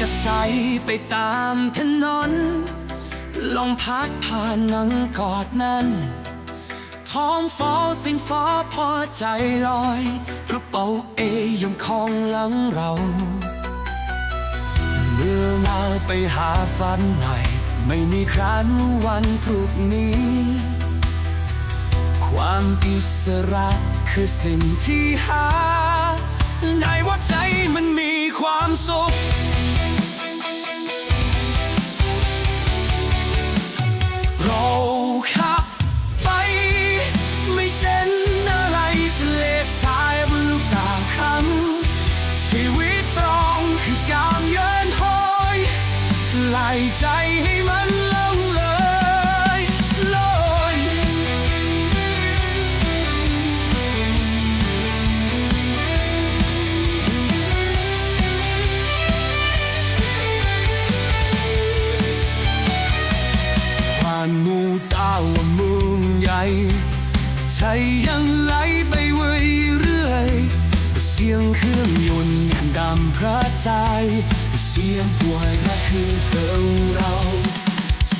กระใสไปตามถนน ลองพัดผ่านนังกอดนั้นท้องฟ้าสิ่งฟ้าพอใจลอยกระเป๋าเอยังคองหลังเรา เมื่อมาไปหาฝันใหม่ไม่มีครั้นวันพรุ่งนี้ ความอิสระคือสิ่งที่หาในว่าใจมันมีความสุข ไล่ใจให้มันลงเลยลอยผ่านหมู่ดาวว่าเมืองใหญ่ใจยังไหลไปเว้ยเรื่อย เสียงเครื่องยนต์ำพระใจ เสียงป่วยและคือเธอเรา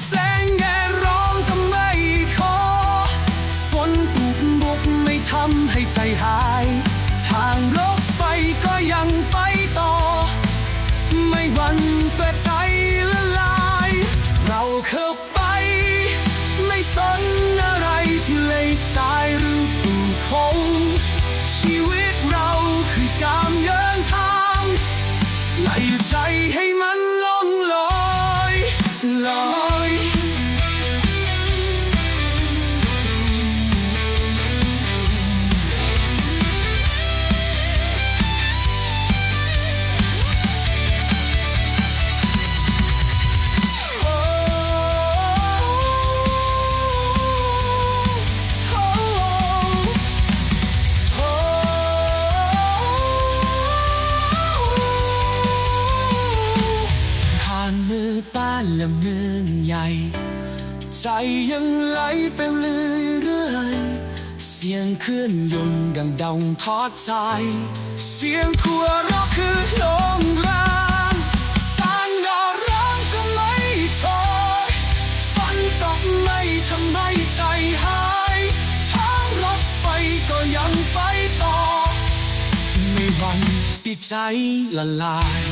แสงแดดร้องก็ไม่ขอฝนตุกบกไม่ทำให้ใจหาย ทางรถไฟก็ยังไปต่อ ไม่หวันเปิดใจ นและเมืองใหญ่ ใจยังไหลไปเรื่อยเสียงเคลื่อนยนต์ดังดังทอดใจ เสียงขัวเราะคือลงรางสางดาร้องก็ไม่ถอยฝันตกไม่ทำให้ใจหายทางรถไฟก็ยังไปต่อ ไม่หวันติดใจละลาย